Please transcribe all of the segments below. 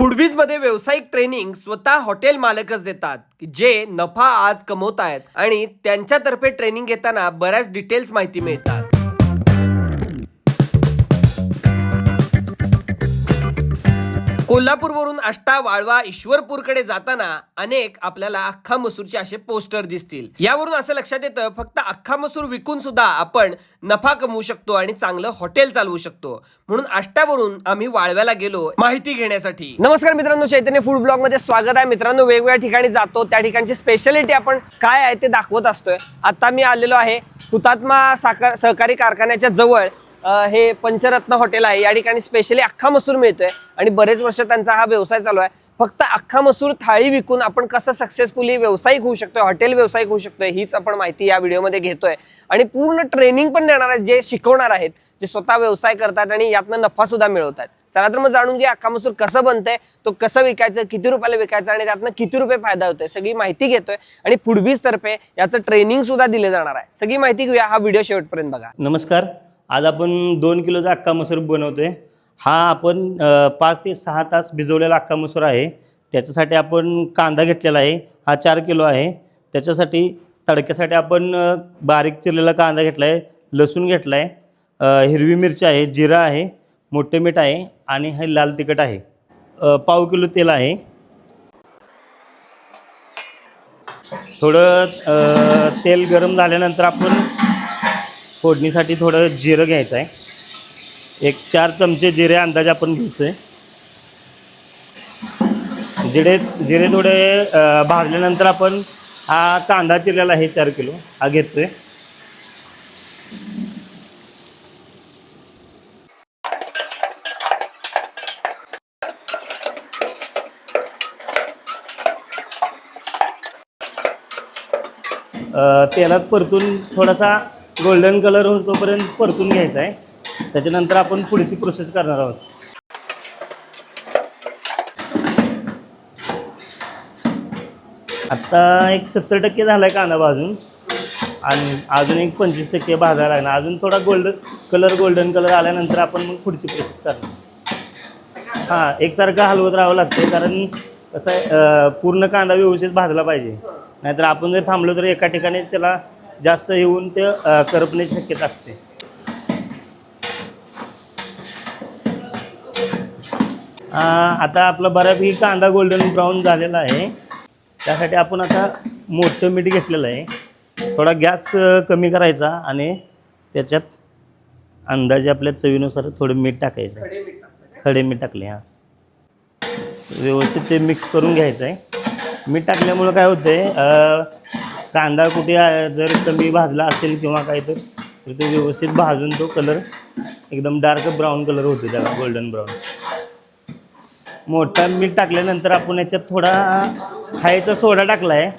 फुडबीजमध्ये व्यावसायिक ट्रेनिंग स्वतः हॉटेल मालकच देतात की जे नफा आज कमवत आहेत आणि त्यांच्यातर्फे ट्रेनिंग घेताना बऱ्याच डिटेल्स माहिती मिळतात. कोल्हापूरवरून आष्टा वाळवा ईश्वरपूरकडे जाताना अनेक आपल्याला अख्खा मसूरचे असे पोस्टर दिसतील. यावरून असं लक्षात येतं फक्त अख्खा मसूर विकून सुद्धा आपण नफा कमवू शकतो आणि चांगलं हॉटेल चालवू शकतो. म्हणून आष्टावरून आम्ही वाळव्याला गेलो माहिती घेण्यासाठी. नमस्कार मित्रांनो चैतन्य फूड ब्लॉगमध्ये स्वागत आहे. मित्रांनो वेगवेगळ्या ठिकाणी जातो. त्या ठिकाणची स्पेशालिटी आपण काय आहे ते दाखवत असतोय. आता मी आलेलो आहे हुतात्मा साखर सहकारी कारखान्याच्या जवळ. हे पंचरत्न हॉटेल आहे. या ठिकाणी स्पेशली अख्खा मसूर मिळतोय. आणि बरेच वर्ष त्यांचा हा व्यवसाय चालू आहे. फक्त अख्खा मसूर थाळी विकून आपण कसं सक्सेसफुली व्यावसायिक होऊ शकतोय हॉटेल व्यावसायिक होऊ शकतोय हीच आपण माहिती या व्हिडिओमध्ये घेतोय. आणि पूर्ण ट्रेनिंग पण देणार आहेत जे शिकवणार आहेत जे स्वतः व्यवसाय करतात आणि यातनं नफा सुद्धा मिळवतात. चला तर मग जाणून घ्या अख्खा मसूर कसं बनतंय तो कसं विकायचं किती रुपयाला विकायचं आणि त्यातनं किती रुपये फायदा होतोय सगळी माहिती घेतोय. आणि पुढबीज तर्फे याचं ट्रेनिंग सुद्धा दिले जाणार आहे. सगळी माहिती घेऊया हा व्हिडिओ शेवटपर्यंत बघा. नमस्कार. आज आपण दोन किलोचा अक्का मसूर बनवतोय. हा आपण पाच ते सहा तास भिजवलेला अक्का मसूर आहे. त्याच्यासाठी आपण कांदा घेतलेला आहे. हा चार किलो आहे. त्याच्यासाठी तडक्यासाठी आपण बारीक चिरलेला कांदा घेतला आहे लसूण घेतला आहे हिरवी मिरची आहे जिरा आहे मोठे मीठ आहे आणि हे लाल तिखट आहे. पाव किलो तेल आहे. थोडं तेल गरम झाल्यानंतर आपण फोडणीसाठी थोडं जिरं घ्यायचं आहे. एक चार चमचे जिरे अंदाज आपण घेतोय. जिरे जिरे थोडे भाजल्यानंतर आपण हा कांदा चिरलेला आहे चार किलो. हा घेतोय. आहे तेलात परतून थोडासा गोल्डन कलर होतोपर्यंत परतून घ्यायचा आहे. त्याच्यानंतर आपण पुढची प्रोसेस करणार आहोत. आत्ता एक सत्तर टक्के झाला आहे कांदा भाजून. आणि अजून एक पंचवीस टक्के भाजायला लागणार. अजून थोडा गोल्डन कलर गोल्डन कलर आल्यानंतर आपण मग पुढची प्रोसेस करणार. हां एकसारखं हलवत राहावं लागतं कारण कसं आहे पूर्ण कांदा व्यवस्थित भाजला पाहिजे. नाहीतर आपण जर थांबलो तर एका ठिकाणी त्याला जास्त येऊन ते करपणे करपण्याची शक्यता असते. आता आपला बऱ्यापैकी कांदा गोल्डन ब्राऊन झालेला आहे. त्यासाठी आपण आता मोठं मीठ घेतलेलं आहे. थोडा गॅस कमी करायचा आणि त्याच्यात अंदाजे आपल्या चवीनुसार थोडं मीठ टाकायचं खडे मीठ टाकले हां. व्यवस्थित ते मिक्स करून घ्यायचं आहे. मीठ टाकल्यामुळं काय होतं आहे कांदा कुठे जर कमी भाजला असेल किंवा काय तर ते व्यवस्थित भाजून तो कलर एकदम डार्क ब्राऊन कलर होतो त्याला गोल्डन ब्राऊन मोठा मीठ टाकल्यानंतर आपण याच्यात थोडा खायचा सोडा टाकला आहे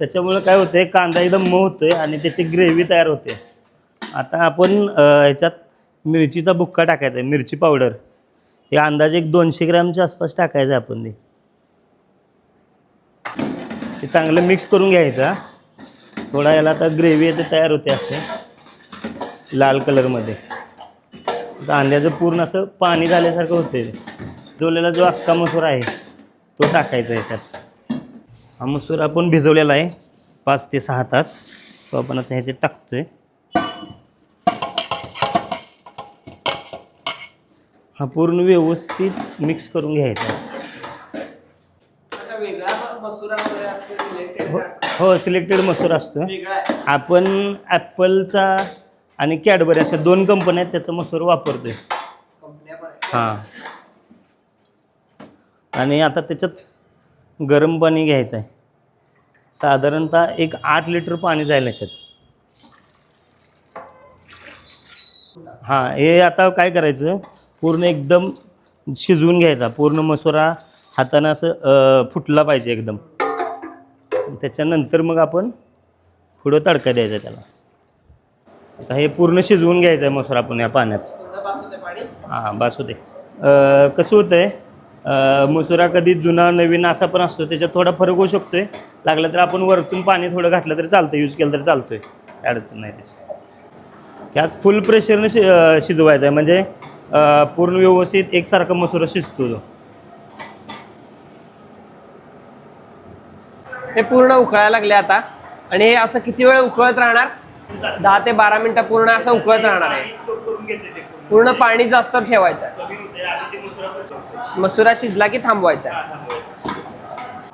त्याच्यामुळं काय होतं आहे कांदा एकदम मऊ होतो आहे आणि त्याची ग्रेव्ही तयार होते. आता आपण याच्यात ह्याच्यात मिरचीचा बुक्का टाकायचा आहे मिरची पावडर हे अंदाजे एक दोनशे ग्रॅमच्या आसपास टाकायचं आहे आपण ते. ते चांगलं मिक्स करून घ्यायचं थोडा याला आता ग्रेव्ही आहे तयार होते असते लाल कलरमध्ये. कांद्याचं पूर्ण असं पाणी झाल्यासारखं होते ते भिजवलेला जो अख्खा मसूर आहे तो टाकायचा याच्यात. हा मसूर आपण भिजवलेला आहे पाच ते सहा तास. तो आपण आता ह्याच्यात टाकतोय. हा पूर्ण व्यवस्थित मिक्स करून घ्यायचा. हो- सिलेक्टेड मसूर असतो. आपण ॲपलचा आणि कॅडबरी अशा दोन कंपन्या आहेत त्याचा मसूर वापरतोय. हां. आणि आता त्याच्यात गरम पाणी घ्यायचं आहे. साधारणतः एक आठ लिटर पाणी जाईल याच्यात. हां हे आता काय करायचं? पूर्ण एकदम शिजवून घ्यायचा. पूर्ण मसुरा हातानं असं फुटला पाहिजे एकदम. त्याच्यानंतर मग आपण पुढं तडका द्यायचा त्याला. आता हे पूर्ण शिजवून घ्यायचं आहे मसूर आपण या पाण्यात. हां बासू दे कसं होतं आहे मसुरा कधी जुना नवीन असा पण असतो त्याच्यात थोडा फरक होऊ शकतो आहे लागलं तर आपण वरतून पाणी थोडं घातलं तरी चालतं यूज केलं तर चालतो आहे अडचण नाही त्याची. गॅस फुल प्रेशरनं शि शिजवायचं शिजवायचा आहे. म्हणजे पूर्ण व्यवस्थित एकसारखा मसुरा शिजतो तो. हे पूर्ण उकळायला लागले आता. आणि हे असं किती वेळ उकळत राहणार? दहा ते बारा मिनिटं पूर्ण असं उकळत राहणार आहे. पूर्ण पाणी जास्त ठेवायचं मसुरा शिजला की थांबवायचा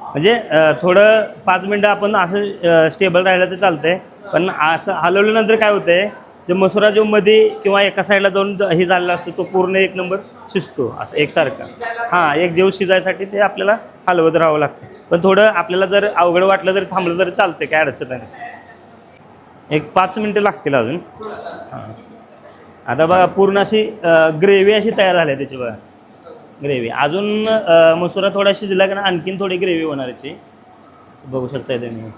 म्हणजे थोडं पाच मिनटं आपण असं स्टेबल राहिलं तर चालतंय. पण असं हलवल्यानंतर काय होतंय जे मसुरा जो मध्ये किंवा एका साईडला जाऊन हे झालेला असतो तो पूर्ण एक नंबर शिजतो असं एकसारखा. हां एक जेव शिजायसाठी ते आपल्याला हलवत राहावं लागतं. पण थोडं आपल्याला जर अवघड वाटलं तरी थांबलं तरी चालतं काय अडचण नाही एक पाच मिनटं लागतील अजून. हां. आता बघा पूर्ण अशी ग्रेव्ही अशी तयार झाली आहे त्याची बघा. ग्रेव्ही. अजून मसुरा थोडा शिजला का ना आणखीन थोडी ग्रेव्ही होणार याची बघू शकता तुम्ही.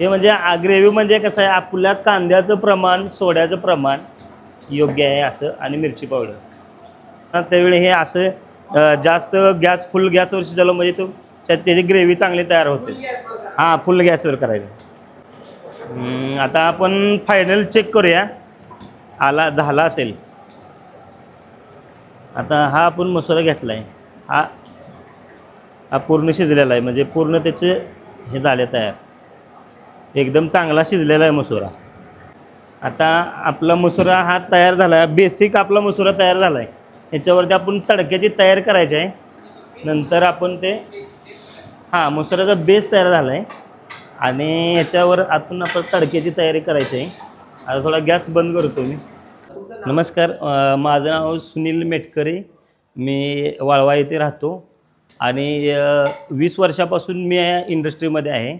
हे म्हणजे ग्रेव्ही म्हणजे कसं आहे आपल्या कांद्याचं प्रमाण सोड्याचं प्रमाण योग्य आहे असं आणि मिरची पावडर. त्यावेळी हे असं जास्त गॅस फुल गॅसवर शिजवलं म्हणजे तो त्याची ग्रेव्ही चांगली तयार होते. हां फुल गॅसवर करायचं. आता आपण फायनल चेक करूया. आला झाला असेल. आता हा आपण मसुरा घेतला आहे हा हा पूर्ण शिजलेला आहे. म्हणजे पूर्ण त्याचे हे झाले तयार. एकदम चांगला शिजलेला आहे मसुरा. आता आपला मसुरा हा तयार झाला आहे बेसिक आपला मसुरा तयार झाला आहे ह्याच्यावरती आपण तडक्याची तयार करायची आहे. नंतर आपण ते हां मसुराचा बेस तयार झाला आहे आणि याच्यावर आपण आपण तडक्याची तयारी करायची आहे. आता थोडा गॅस बंद करतो मी. नमस्कार अ, माझं नाव सुनील मेटकरे. मी वाळवा येथे राहतो. आणि अ, वीस वर्षापासून मी या इंडस्ट्रीमध्ये आहे.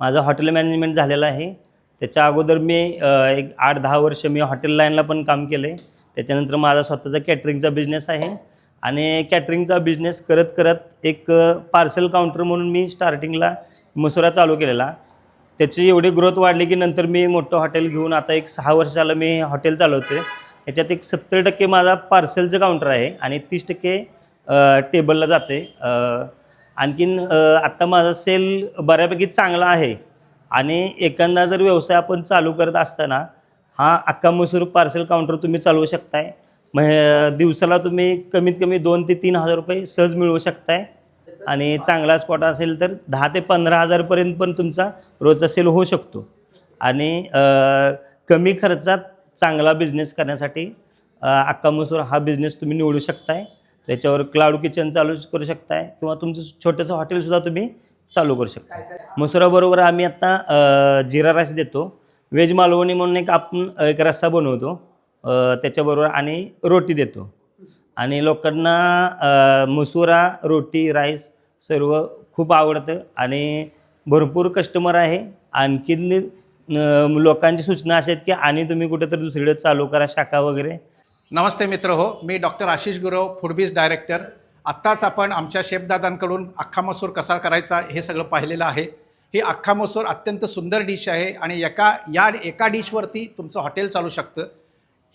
माझं हॉटेल मॅनेजमेंट झालेलं आहे. त्याच्या अगोदर मी अ, एक आठ दहा वर्ष मी हॉटेल लाईनला पण काम केलं आहे त्याच्यानंतर माझा स्वतःचा कॅटरिंगचा बिझनेस आहे. आणि कॅटरिंगचा बिझनेस करत करत एक पार्सल काउंटर म्हणून मी स्टार्टिंगला मसुरा चालू केलेला. त्याची एवढी ग्रोथ वाढली की नंतर मी मोठं हॉटेल घेऊन आता एक सहा वर्ष झालं मी हॉटेल चालवते याच्यात एक सत्तर टक्के माझा पार्सलचं काउंटर आहे आणि तीस टक्के टेबलला जाते आणखीन आत्ता माझा सेल बऱ्यापैकी चांगला आहे. आणि एखादा जर व्यवसाय आपण चालू करत असताना हा अख्खा मसूर पार्सल काउंटर तुम्ही चालवू शकताय. मग दिवसाला तुम्ही कमीत कमी दोन ते तीन हजार रुपये सहज मिळवू शकताय. आणि चांगला स्पॉट असेल तर दहा ते पंधरा हजारपर्यंत पण तुमचा रोजचा सेल होऊ शकतो. आणि कमी खर्चात चांगला बिझनेस करण्यासाठी अक्का मसूर हा बिझनेस तुम्ही निवडू शकताय. त्याच्यावर क्लाउड किचन चालू करू शकताय किंवा तुमचं छोटंसं हॉटेलसुद्धा तुम्ही चालू करू शकता मसुराबरोबर आम्ही आत्ता जिरा राईस देतो. व्हेज मालवणी म्हणून एक आपण एक रस्सा बनवतो. त्याच्याबरोबर आणि रोटी देतो. आणि लोकांना मसुरा रोटी राईस सर्व खूप आवडतं आणि भरपूर कस्टमर आहे. आणखीन लोकांची सूचना अशा आहेत की आणि तुम्ही कुठेतरी दुसरीकडे चालू करा शाखा वगैरे. नमस्ते मित्र हो मी doctor Ashish Gurav Foodbees director आत्ताच आपण आमच्या शेफदादांकडून अख्खा मसूर कसा करायचा हे सगळं पाहिलेलं आहे. ही अख्खा मसूर अत्यंत सुंदर डिश आहे आणि एका या एका डिशवरती तुमचं हॉटेल चालू शकतं.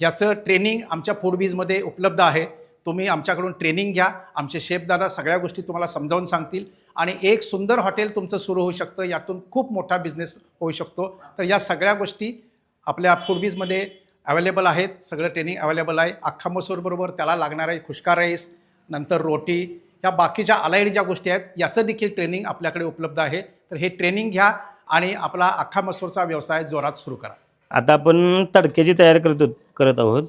याचं ट्रेनिंग आमच्या फूडबीजमध्ये उपलब्ध आहे. तुम्ही आमच्याकडून ट्रेनिंग घ्या. आमचे शेफदादा सगळ्या गोष्टी तुम्हाला समजावून सांगतील. आणि एक सुंदर हॉटेल तुमचं सुरू होऊ शकतं. यातून खूप मोठा बिझनेस होऊ शकतो. तर या सगळ्या गोष्टी आपल्या फूडबीजमध्ये अवेलेबल आहेत. सगळं ट्रेनिंग अवेलेबल आहे. अख्खा मसूरबरोबर त्याला लागणारे खुशका राईस नंतर रोटी या बाकीच्या अलाईड ज्या गोष्टी आहेत याचं देखील ट्रेनिंग आपल्याकडे उपलब्ध आहे. तर हे ट्रेनिंग घ्या आणि आपला अख्खा मसूरचा व्यवसाय जोरात सुरू करा. आता आपण तडक्याची तयारी करतो करत आहोत.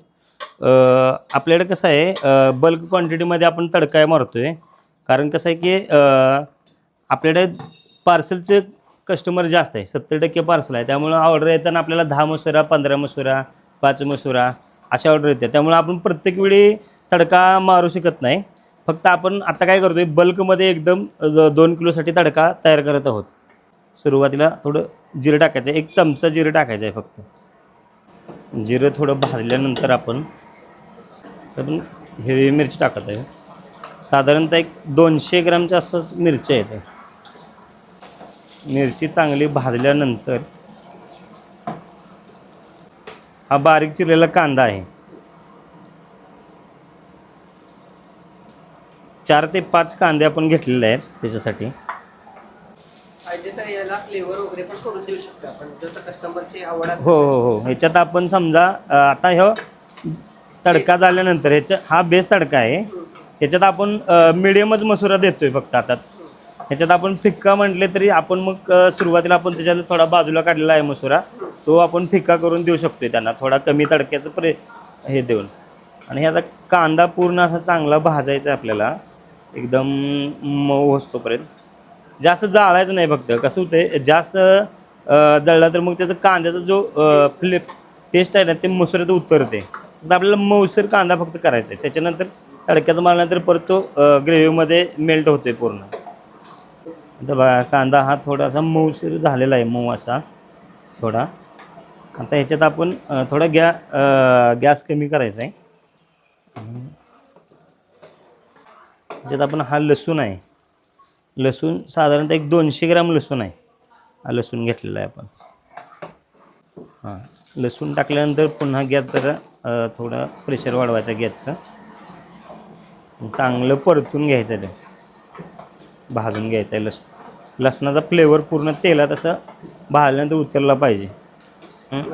आपल्याकडे कसं आहे बल्क क्वांटिटीमध्ये आपण तडका मारतो आहे कारण कसं आहे की आपल्याकडे पार्सलचे कस्टमर जास्त आहे. सत्तर टक्के पार्सल आहे. त्यामुळं ऑर्डर येताना आपल्याला दहा मसुरा पंधरा मसुरा पाच मसुरा अशा ऑर्डर येते त्यामुळं आपण प्रत्येक वेळी तडका मारू शकत नाही. फक्त आपण आता काय करतो आहे बल्कमध्ये एकदम दोन किलोसाठी तडका तयार करत आहोत. सुरुवातीला थोडं जिरं टाकायचं आहे एक चमचा जिरं टाकायचं आहे फक्त. जिरं थोडं भाजल्यानंतर आपण आपण हिरवी मिरची टाकत आहे. साधारणतः एक दोनशे ग्रामच्या आसपास मिरची आहेत. मिरची चांगली भाजल्यानंतर हा बारीक चिरलेला कांदा आहे. चार ते पाच कांदे आपण घेतलेले आहेत त्याच्यासाठी. तर याला फ्लेवर वगैरे पण करून देऊ शकतो आपण. जसं कस्टमरची आवड हो हो हो. ह्याच्यात आपण समजा अ, आता ह्यो तडका झाल्यानंतर ह्याच्या हा बेस तडका आहे. ह्याच्यात आपण मिडियमच मसुरा देतोय फक्त आता. ह्याच्यात आपण फिक्का म्हटले तरी आपण मग अ, सुरुवातीला आपण त्याच्यात थोडा बाजूला काढलेला आहे मसुरा. तो आपण फिक्का करून देऊ शकतोय त्यांना. थोडा कमी तडक्याचं प्रे हे देऊन. आणि हे आता कांदा पूर्ण असा चांगला भाजायचा आहे आपल्याला. एकदम मऊ असतोपर्यंत जास्त जाळायचं नाही फक्त. कसं होतंय जास्त जळला तर मग त्याचा कांद्याचा जो फ्लिप टेस्ट आहे ना ते मसुऱ्यात उतरते. तर आपल्याला मऊसर कांदा फक्त करायचा आहे. त्याच्यानंतर तडक्यात मारल्यानंतर परत तो ग्रेव्हीमध्ये मेल्ट होतोय पूर्ण. आता बघा कांदा हा थोडासा मऊसर झालेला आहे मऊ असा. थोडा. आता ह्याच्यात आपण थोडा गॅ गॅस कमी करायचा आहे. ह्याच्यात आपण हा लसूण आहे. लसूण साधारणतः एक दोनशे ग्राम लसूण आहे. हा लसूण घेतलेला आहे आपण. हां लसूण टाकल्यानंतर पुन्हा गॅस जरा थोडं प्रेशर वाढवायचं गॅसचं. चांगलं परतून घ्यायचं आहे ते. भाजून घ्यायचं आहे लसूण. लसणाचा फ्लेवर पूर्ण तेलात असं भाजल्यानंतर उतरला पाहिजे.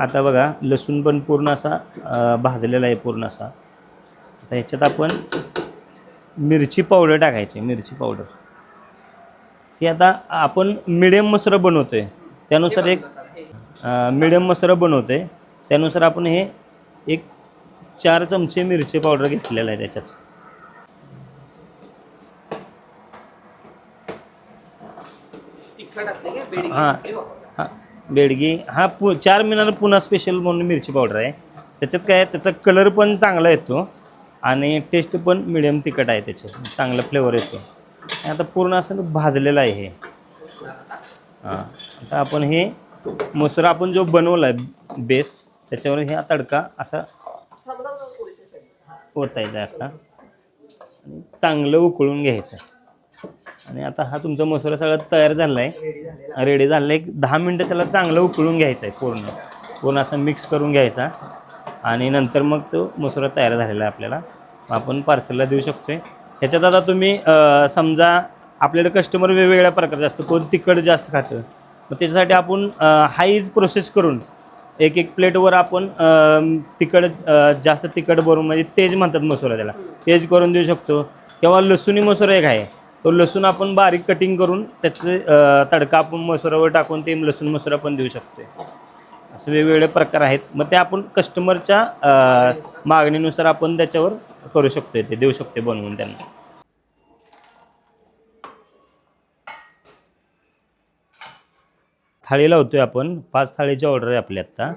आता बघा लसूण पण पूर्ण असा भाजलेला आहे पूर्ण असा. आता ह्याच्यात आपण मिरची पावडर टाकायची मिरची पावडर. की आता आपण मिडियम मसुरा बनवतो आहे त्यानुसार एक मिडियम मसुरा बनवतो आहे त्यानुसार आपण हे एक चार चमचे मिरची पावडर घेतलेलं आहे त्याच्यात. हां हां बेडगी हा पु चार मिनार पुन्हा स्पेशल म्हणून मिरची पावडर आहे. त्याच्यात काय आहे, त्याचा कलर पण चांगला येतो आणि टेस्ट पण मिडियम तिखट आहे त्याचे चांगला फ्लेवर येतो. आता पूर्ण असं भाजलेलं आहे हे. हां. आता आपण हे मसुरा आपण जो बनवला आहे बेस त्याच्यावर हे तडका असा ओतायचा आहे असा आणि चांगलं उकळून घ्यायचं. आणि आता हा तुमचा मसुरा सगळा तयार झाला आहे रेडी झाला आहे एक दहा मिनटं त्याला चांगलं उकळून घ्यायचं आहे पूर्ण. पूर्ण असं मिक्स करून घ्यायचा. आणि नंतर मग तो मसुरा तयार झालेला आहे आपल्याला. आपण पार्सलला देऊ शकतो आहे ह्याच्यात आता तुम्ही समजा आपल्याला कस्टमर वेगवेगळ्या प्रकारचे असतं कोण तिखट जास्त खातं. मग त्याच्यासाठी आपण हाईज प्रोसेस करून एक एक प्लेटवर आपण तिखट जास्त तिखट भरून म्हणजे तेज म्हणतात मसुरा त्याला. तेज करून देऊ शकतो. किंवा लसूणी मसुरा एक आहे. तो लसूण आपण बारीक कटिंग करून त्याचे तडका आपण मसुरावर टाकून ते लसूण मसुरा पण देऊ शकतो. असे वेगवेगळे प्रकार आहेत. मग ते आपण कस्टमरच्या मागणीनुसार आपण त्याच्यावर करू शकतो ते देऊ शकतो बनवून त्यांना. थाळी लावतोय आपण पाच थाळीची ऑर्डर आहे आपली आत्ता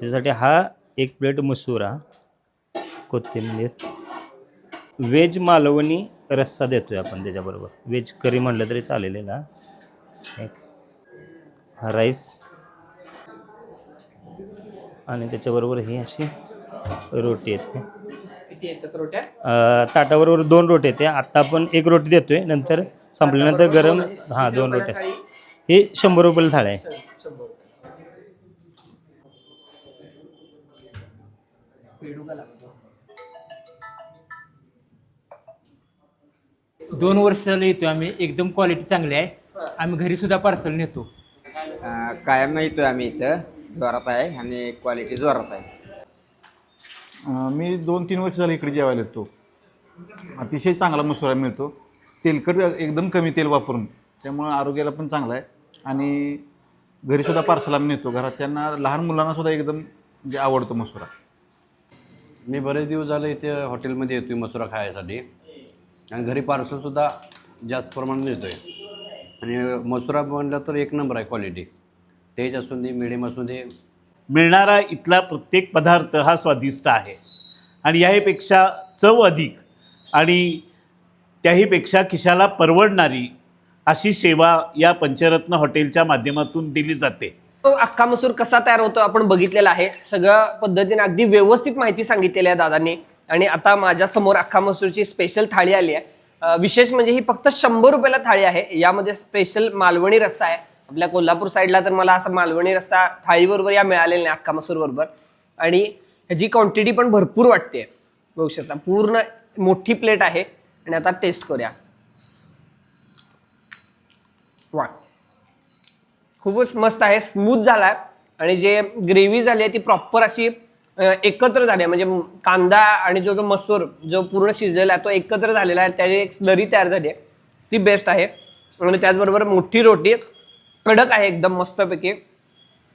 त्यासाठी हा एक प्लेट मसुरा कोथिंबीर. व्हेज मालवणी रस्सा देतोय आपण त्याच्याबरोबर. व्हेज करी म्हटलं तरी चालेल याला. एक. हा राईस आणि त्याच्याबरोबर ही अशी रोटी येते. किती येतात रोट्या? अ, ताटाबरोबर दोन रोटी येते. आत्ता आपण एक रोटी देतोय. नंतर संपल्यानंतर गरम हां दोन रोट्या. हे शंभर रुपयाला थाळ आहे. दोन वर्ष झालं येतो आम्ही. एकदम क्वालिटी चांगली आहे. आम्ही घरी सुद्धा पार्सल नेतो. कायम येतो आम्ही इथं. जोरात आहे आणि क्वालिटी जोरात आहे. मी दोन तीन वर्ष झाले इकडे जेवायला येतो. अतिशय चांगला मसुरा मिळतो. तेलकट एकदम कमी तेल वापरून. त्यामुळं आरोग्याला पण चांगला आहे. आणि घरीसुद्धा पार्सल आम्ही नेतो. घराच्यांना लहान मुलांना सुद्धा एकदम म्हणजे आवडतो मसुरा. मी बरेच दिवस झाले इथे हॉटेलमध्ये येतोय मसुरा खायसाठी. आणि घरी पार्सलसुद्धा जास्त प्रमाणात नेतो आहे आणि मसुरा म्हणलं तर एक नंबर आहे क्वालिटी तेज असून दे मिडियम असून दे मिळणारा इथला प्रत्येक पदार्थ हा स्वादिष्ट आहे. आणि याहीपेक्षा चव अधिक आणि त्याहीपेक्षा खिशाला परवडणारी अशी सेवा या पंचरत्न हॉटेलच्या माध्यमातून दिली जाते. तो अख्खा मसूर कसा तयार होतो आपण बघितलेला आहे. सगळ्या पद्धतीने अगदी व्यवस्थित माहिती सांगितलेली आहे दादांनी. आणि आता माझ्यासमोर अख्खा मसूरची स्पेशल थाळी आली आहे. विशेष म्हणजे ही फक्त शंभर रुपयाला थाळी आहे. यामध्ये स्पेशल मालवणी रस्सा आहे. आपल्या कोल्हापूर साईडला तर मला असा मालवणी रस्सा थाळीबरोबर या मिळालेला नाही अख्खा मसूर बरोबर. आणि ह्याची क्वांटिटी पण भरपूर वाटते बघू शकता पूर्ण मोठी प्लेट आहे. आणि आता टेस्ट करूया. वा खूपच मस्त आहे स्मूथ झाला आहे आणि जे ग्रेव्ही झाली आहे ती प्रॉपर अशी एकत्र झाली आहे. म्हणजे कांदा आणि जो जो मसूर जो पूर्ण शिजलेला आहे तो एकत्र झालेला आहे. त्याची एक स्लरी तयार झाली आहे. ती बेस्ट आहे. आणि त्याचबरोबर मोठी रोटी. कडक आहे एकदम मस्तपैकी.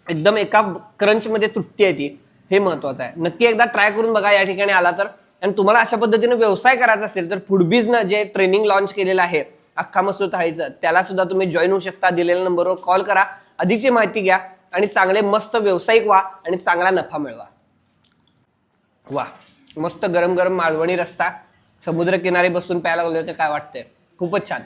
एकदम एका क्रंचमध्ये तुटती आहे ती. हे महत्वाचं आहे. नक्की एकदा ट्राय करून बघा या ठिकाणी आला तर. आणि तुम्हाला अशा पद्धतीने व्यवसाय करायचा असेल तर फुडबीजनं जे ट्रेनिंग लॉन्च केलेलं आहे अख्खा मस्त थाळीचं त्याला सुद्धा तुम्ही जॉईन होऊ शकता. दिलेल्या नंबरवर कॉल करा. अधिकची माहिती घ्या आणि चांगले मस्त व्यावसायिक व्हा आणि चांगला नफा मिळवा. वा मस्त गरम गरम मालवणी रस्ता. समुद्रकिनारी बसून प्यायला लागलो काय वाटतंय? खूपच छान.